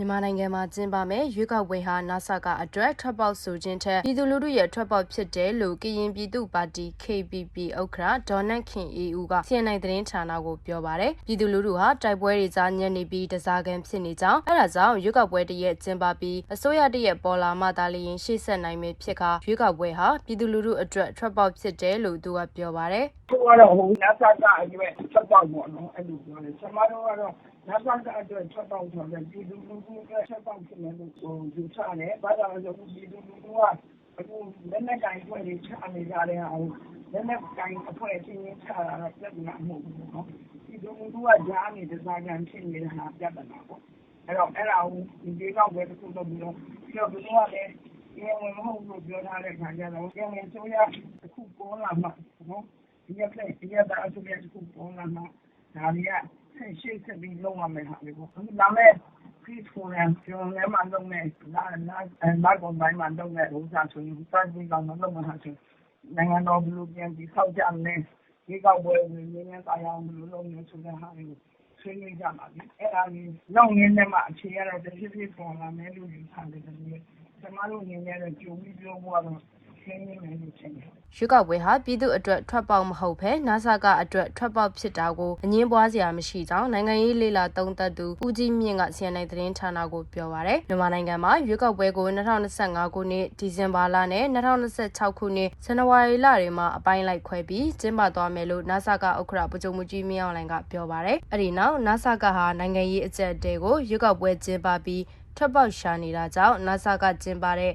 မြန်မာနိုင်ငံမှာကျင်းပမယ်ရွေးကောက်ပွဲဟာနာဆာကအတွက်ထွက်ပေါက်ဆိုခြင်းထက်ပြည်သူလူထုရဲ့ထွက်ပေါက်ဖြစ်တယ်လို့ကရင်ပြည်သူ့ပါတီ KPP ဥက္ကဋ္ဌဒေါ်နတ်ခင်အေးဦးက CNN သတင်းဌာနကိုပြောပါတယ်ပြည်သူလူထုဟာတိုက်ပွဲတွေကြားညံ့နေပြီးတစားကန်ဖြစ်နေကြောင်းအဲဒါကြောင့်ရွေးကောက်ပွဲတရက်ကျင်းပပြီးအစိုးရတရက်ပေါ်လာမှသာလျှင်ရှေ့ဆက်နိုင်မယ်ဖြစ်ခါရွေးကောက်ပွဲဟာပြည်သူလူထုအတွက်ထွက်ပေါက်ဖြစ်တယ်လို့သူကပြောပါတယ်သူကတော့ဟိုနတ်ဆာကအရွယ်ချက်ပေါက်ပေါ့နော်အဲ့လိုပြောတယ်ကျွန်မတို့ကတော့ နတ်ဆာကအတွက်ချက်ပေါက်ဆိုတော့ပြည်သူလူထုအတွက်ချက်ပေါက်ဖြစ်မယ်လို့ဟိုယူဆတယ် ဘာကြောင့်လဲဆိုတော့ ပြည်သူလူထုက အခုလက်နက်ကင်ဖွဲ့တွေ ချနေကြတဲ့ဟာကို လက်နက်ကင်အဖွဲ့ချင်းချင်း ချတာတော့ ပြဿနာမဟုတ်ဘူးနော်ပြည်သူလူထုက ကြားနေတစားကန်ဖြစ်နေတာဟာပြဿနာပေါ့ အဲ့တော့အဲ့ဒါကိုဒီဒေကောက်ပဲတစ်ခုတော့ပြီးတော့ပြောပြီးတော့လည်းဒီဝင်မဟုတ်လို့ ပြောထားတဲ့ခါကျတော့ကျန်နေဆိုရတစ်ခု ပေါ်လာမှာနော်ဒီရက်နဲ့ဒီရက်သားအစိုးရတခု ပေါ်လာမှာဒါတွေက ဆက်ရှိဆက်ပြီးလုံးဝမယ်ဟာလေပေါ့။ဒါမဲ့ peaceful and ကျွန်တော်လည်းမလုပ်နဲ့လာလာလာကုန်တိုင်းမှာလုပ်တဲ့ဥစ္စာဆိုရင်စပြီးတော့မလုပ်မှဟာဆိုနိုင်ငံတော်ဘလူပြန်ပြီးဆောက်ကြမယ်ဒီကောက်ပွဲဝင်နေနေတရားအောင်ဘလူလုပ်နေဆိုတဲ့ဟာကိုဆွေးနွေးကြပါပြီ။အဲ့ဒါကြီးနောက်ရင်းနဲ့မှအခြေရတော့တစ်ဖြစ်ဖြစ်ပေါ်လာမယ်လို့ယူဆတယ်တည်း။ကျွန်တော်တို့အနေနဲ့ကြုံပြီးပြောဖို့ကတော့ ရှင်းနေမယ်လို့ထင်တယ်ရွေးကောက်ပွဲဟာပြည်သူအတွက်ထွက်ပေါက်မဟုတ်ဘဲနာဆာကအတွက်ထွက်ပေါက်ဖြစ်တာကိုအငင်းပွားစရာမရှိကြောင်းနိုင်ငံရေးလေလာသုံးသပ်သူဦးကြီးမြင့်က CNN သတင်းဌာနကိုပြောပါရယ်မြန်မာနိုင်ငံမှာရွေးကောက်ပွဲကို2025ခုနှစ်ဒီဇင်ဘာလနဲ့2026ခုနှစ်ဇန်နဝါရီလတွေမှာအပိုင်းလိုက်ခွဲပြီးကျင်းပသွားမယ်လို့နာဆာကဥက္ကဋ္ဌဗိုလ်ချုပ်မှုကြီးမင်းအောင်လှိုင်ကပြောပါရယ်အဲ့ဒီနောက်နာဆာကဟာနိုင်ငံရေးအကြက်အတဲကိုရွေးကောက်ပွဲကျင်းပပြီးထွက်ပေါက်ရှာနေတာကြောင့်နာဆာကကျင်းပတဲ့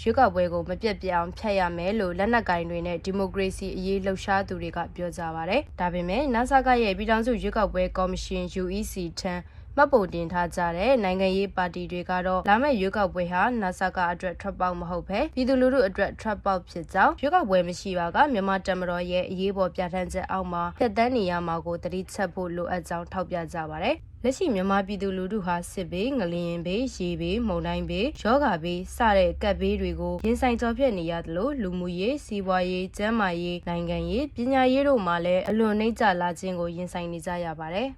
ရွေးကောက်ပွဲကိုမပြတ်ပြတ်အောင်ဖျက်ရမယ်လို့လက်နက်ကင်တွေနဲ့ဒီမိုကရေစီအရေးလှုပ်ရှားသူတွေကပြောကြပါဗျ။ဒါပေမဲ့ NASA ကရဲ့ပြည်ထောင်စုရွေးကောက်ပွဲကော်မရှင် UEC ထံ မှတ်ပုံတင်ထားကြတဲ့နိုင်ငံရေးပါတီတွေကတော့လာမယ့်ရွေးကောက်ပွဲဟာ NASA ကအတွက်ထွက်ပေါက်မဟုတ်ပဲပြည်သူလူထုအတွက်ထွက်ပေါက်ဖြစ်ကြောင်းရွေးကောက်ပွဲမရှိပါကမြန်မာတပ်မတော်ရဲ့အရေးပေါ်ပြဋ္ဌာန်းချက်အောက်မှာဖျက်ဆီးနေရမှာကိုတတိချက်ဖို့လိုအပ်ကြောင်းထောက်ပြကြပါတယ်။လက်ရှိမြန်မာပြည်သူလူထုဟာစစ်ဘေးငလျင်ဘေးရေဘေးမုန်တိုင်းဘေးယောဂါဘေးစတဲ့ကပ်ဘေးတွေကိုရင်ဆိုင်ကြော်ဖြတ်နေရတယ်လို့လူမှုရေးစီးပွားရေးကျန်းမာရေးနိုင်ငံရေးပညာရေးတို့မှာလည်းအလွန်နှိမ့်ကျလာခြင်းကိုရင်ဆိုင်နေကြရပါတယ်